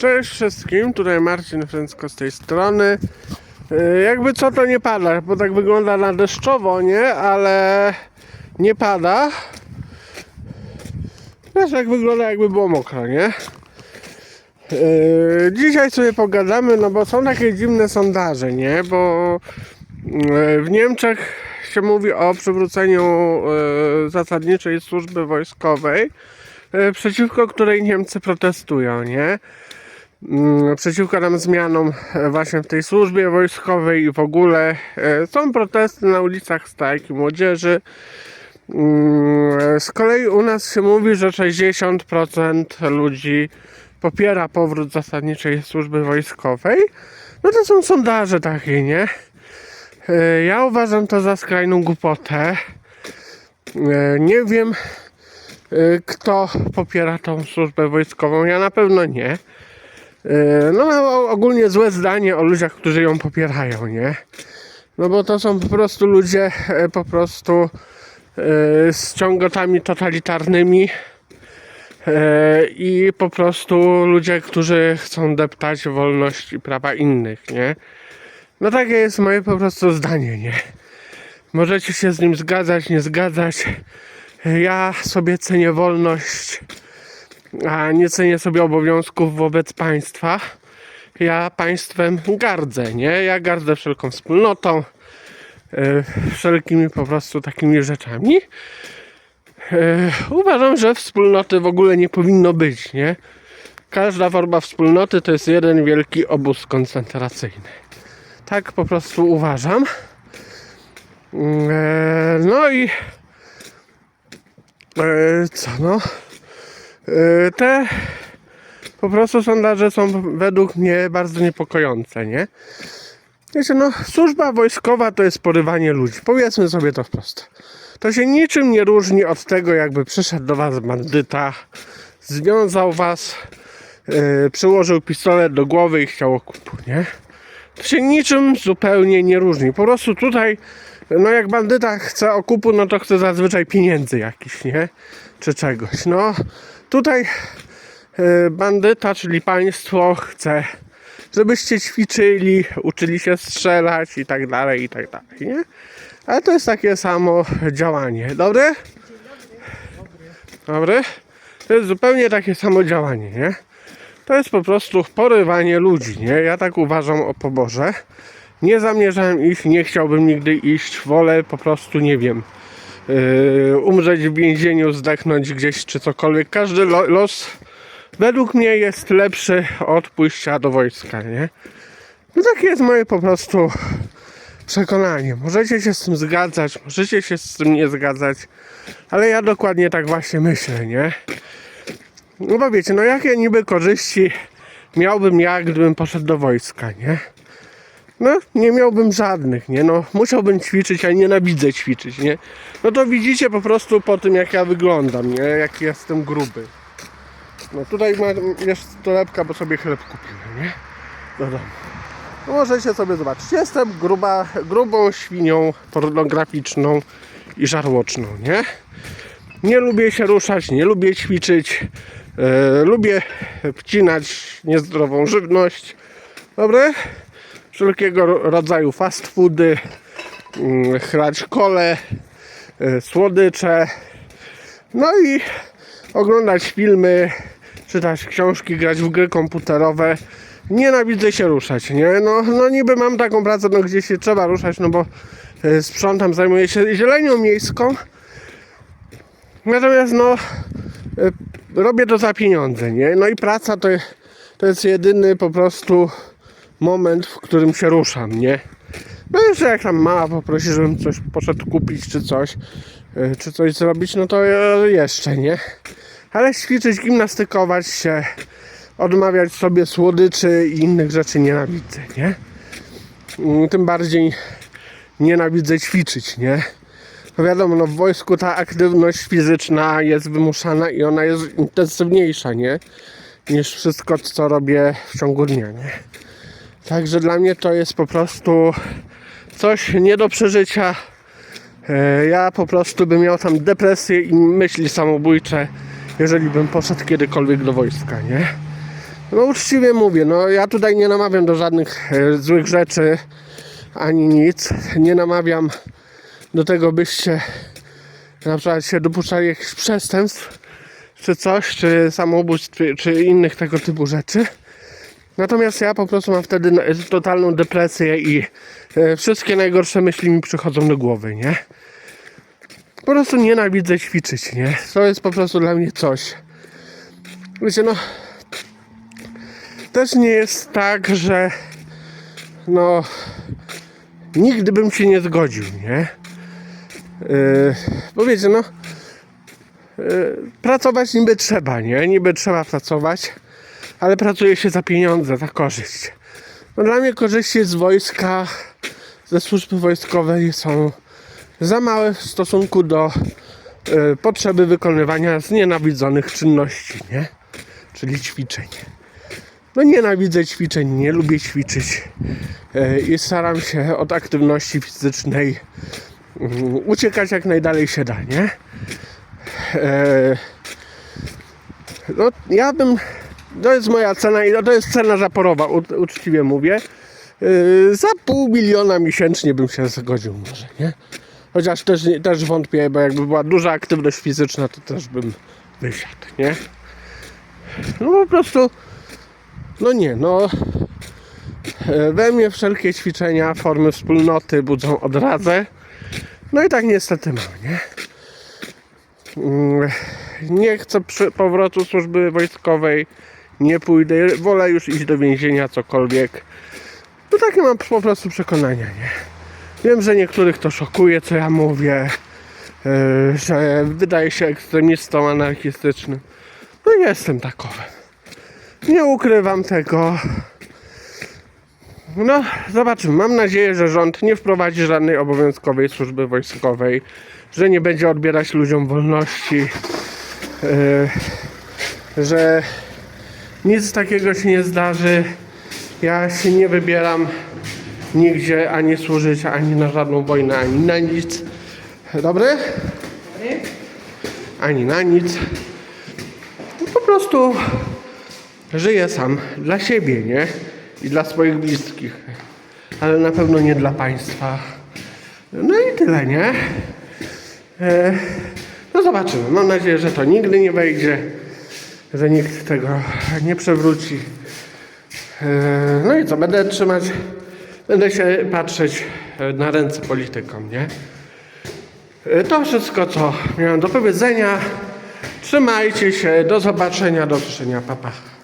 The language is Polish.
Cześć wszystkim, tutaj Marcin Fręcko z tej strony. Yy, Jakby co to nie pada, bo tak wygląda na deszczowo, nie? Ale nie pada. Wiesz jak wygląda jakby było mokro, nie? Yy, Dzisiaj sobie pogadamy, no bo są takie dziwne sondaże, nie? Bo yy, w Niemczech się mówi o przywróceniu zasadniczej służby wojskowej, przeciwko której Niemcy protestują, nie? Mm, przeciwko nam zmianom e, właśnie w tej służbie wojskowej i w ogóle e, są protesty na ulicach strajki młodzieży. Mm, Z kolei u nas się mówi, że 60% ludzi popiera powrót zasadniczej służby wojskowej. No to są sondaże takie, nie? E, Ja uważam to za skrajną głupotę. Nie wiem, kto popiera tą służbę wojskową. Ja na pewno nie. E, No mam ogólnie złe zdanie o ludziach, którzy ją popierają, nie? No bo to są po prostu ludzie e, po prostu e, z ciągotami totalitarnymi i po prostu ludzie, którzy chcą deptać wolność i prawa innych, nie? No takie jest moje po prostu zdanie, nie? Możecie się z nim zgadzać, nie zgadzać. Ja sobie cenię wolność a nie cenię sobie obowiązków wobec państwa. Ja państwem gardzę, nie? Ja gardzę wszelką wspólnotą, e, wszelkimi po prostu takimi rzeczami. E, uważam, że wspólnoty w ogóle nie powinno być, nie? Każda forma wspólnoty to jest jeden wielki obóz koncentracyjny. Tak po prostu uważam. E, no i e, co no? Yy, te po prostu sondaże są według mnie bardzo niepokojące, nie? Wiecie, no, służba wojskowa to jest porywanie ludzi. Powiedzmy sobie to wprost. To się niczym nie różni od tego, jakby przyszedł do was bandyta, związał was, yy, przyłożył pistolet do głowy i chciał okupu, nie? To się niczym zupełnie nie różni. Po prostu tutaj, no jak bandyta chce okupu, no to chce zazwyczaj pieniędzy jakichś, nie? Czy czegoś. No tutaj e, bandyta, czyli państwo chce, żebyście ćwiczyli, uczyli się strzelać i tak dalej, i tak dalej, nie? Ale to jest takie samo działanie. Dobry? Dobry? To jest zupełnie takie samo działanie, nie? To jest po prostu porywanie ludzi, nie? Ja tak uważam o poborze. Nie zamierzałem iść, nie chciałbym nigdy iść. Wolę po prostu, nie wiem, umrzeć w więzieniu, zdechnąć gdzieś czy cokolwiek. Każdy lo- los według mnie jest lepszy od pójścia do wojska, nie? No takie jest moje po prostu przekonanie. Możecie się z tym zgadzać, możecie się z tym nie zgadzać, ale ja dokładnie tak właśnie myślę, nie? No bo wiecie, no jakie niby korzyści miałbym ja, gdybym poszedł do wojska, nie? No, nie miałbym żadnych, nie? No, musiałbym ćwiczyć, a nienawidzę ćwiczyć, nie? No to widzicie po prostu po tym, jak ja wyglądam, nie? Jak jestem gruby. No tutaj ma, jest torebka, bo sobie chleb kupiłem, nie? Do. No możecie sobie zobaczyć. Jestem gruba, grubą świnią pornograficzną i żarłoczną, nie? Nie lubię się ruszać, nie lubię ćwiczyć. E, lubię wcinać niezdrową żywność. Dobre? Wszelkiego ro- rodzaju fast foody, mm, chlać kole, e, słodycze. No i oglądać filmy, czytać książki, grać w gry komputerowe. Nienawidzę się ruszać, nie? No, no niby mam taką pracę, no gdzie się trzeba ruszać, no bo e, sprzątam, zajmuję się zielenią miejską. Natomiast no, e, robię to za pieniądze, nie? No i praca to, to jest jedyny po prostu moment, w którym się ruszam, nie? No jeszcze jak tam mama poprosi, żebym coś poszedł kupić, czy coś, e, czy coś zrobić, no to e, jeszcze, nie? Ale ćwiczyć, gimnastykować się, odmawiać sobie słodyczy i innych rzeczy nienawidzę, nie? Mm, Tym bardziej nienawidzę ćwiczyć, nie? No wiadomo, no w wojsku ta aktywność fizyczna jest wymuszana i ona jest intensywniejsza, nie? Niż wszystko, co robię w ciągu dnia, nie? Także dla mnie to jest po prostu coś nie do przeżycia. E, Ja po prostu bym miał tam depresję i myśli samobójcze, jeżeli bym poszedł kiedykolwiek do wojska, nie? No uczciwie mówię, no ja tutaj nie namawiam do żadnych e, złych rzeczy ani nic. Nie namawiam do tego, byście na przykład się dopuszczali jakichś przestępstw czy coś, czy samobójstw, czy, czy innych tego typu rzeczy. Natomiast ja po prostu mam wtedy totalną depresję i e, wszystkie najgorsze myśli mi przychodzą do głowy, nie? Po prostu nienawidzę ćwiczyć, nie? To jest po prostu dla mnie coś. Wiecie, no też nie jest tak, że no nigdy bym się nie zgodził, nie? Yy, bo wiecie, no yy, pracować niby trzeba, nie? Niby trzeba pracować, ale pracuje się za pieniądze, za korzyść. No dla mnie korzyści z wojska, ze służby wojskowej są za małe w stosunku do yy, potrzeby wykonywania znienawidzonych czynności, nie? Czyli ćwiczeń. No nienawidzę ćwiczeń, nie lubię ćwiczyć e, i staram się od aktywności fizycznej mm, uciekać jak najdalej się da, nie? E, No ja bym, to jest moja cena i to jest cena zaporowa, uczciwie mówię. E, Za pół miliona miesięcznie bym się zgodził może, nie? Chociaż też, też wątpię, bo jakby była duża aktywność fizyczna, to też bym wysiadł, nie? No po prostu no nie, no e, we mnie wszelkie ćwiczenia, formy wspólnoty budzą odrazę. No i tak niestety mam, nie? Mm, Nie chcę powrotu służby wojskowej, nie pójdę, wolę już iść do więzienia, cokolwiek. No takie mam po prostu przekonania, nie? Wiem, że niektórych to szokuje, co ja mówię, e, że wydaje się ekstremistą anarchistycznym. No jestem takowym. Nie ukrywam tego. No, zobaczymy. Mam nadzieję, że rząd nie wprowadzi żadnej obowiązkowej służby wojskowej, że nie będzie odbierać ludziom wolności, yy, że nic takiego się nie zdarzy. Ja się nie wybieram nigdzie ani służyć, ani na żadną wojnę, ani na nic. Dobry? Ani na nic. Po prostu żyję sam dla siebie, nie? I dla swoich bliskich. Ale na pewno nie dla państwa. No i tyle, nie? E, no zobaczymy. Mam nadzieję, że to nigdy nie wejdzie, że nikt tego nie przewróci. E, no i co, będę trzymać, będę się patrzeć e, na ręce politykom, nie? E, To wszystko, co miałem do powiedzenia. Trzymajcie się, do zobaczenia, do usłyszenia, papa. Pa.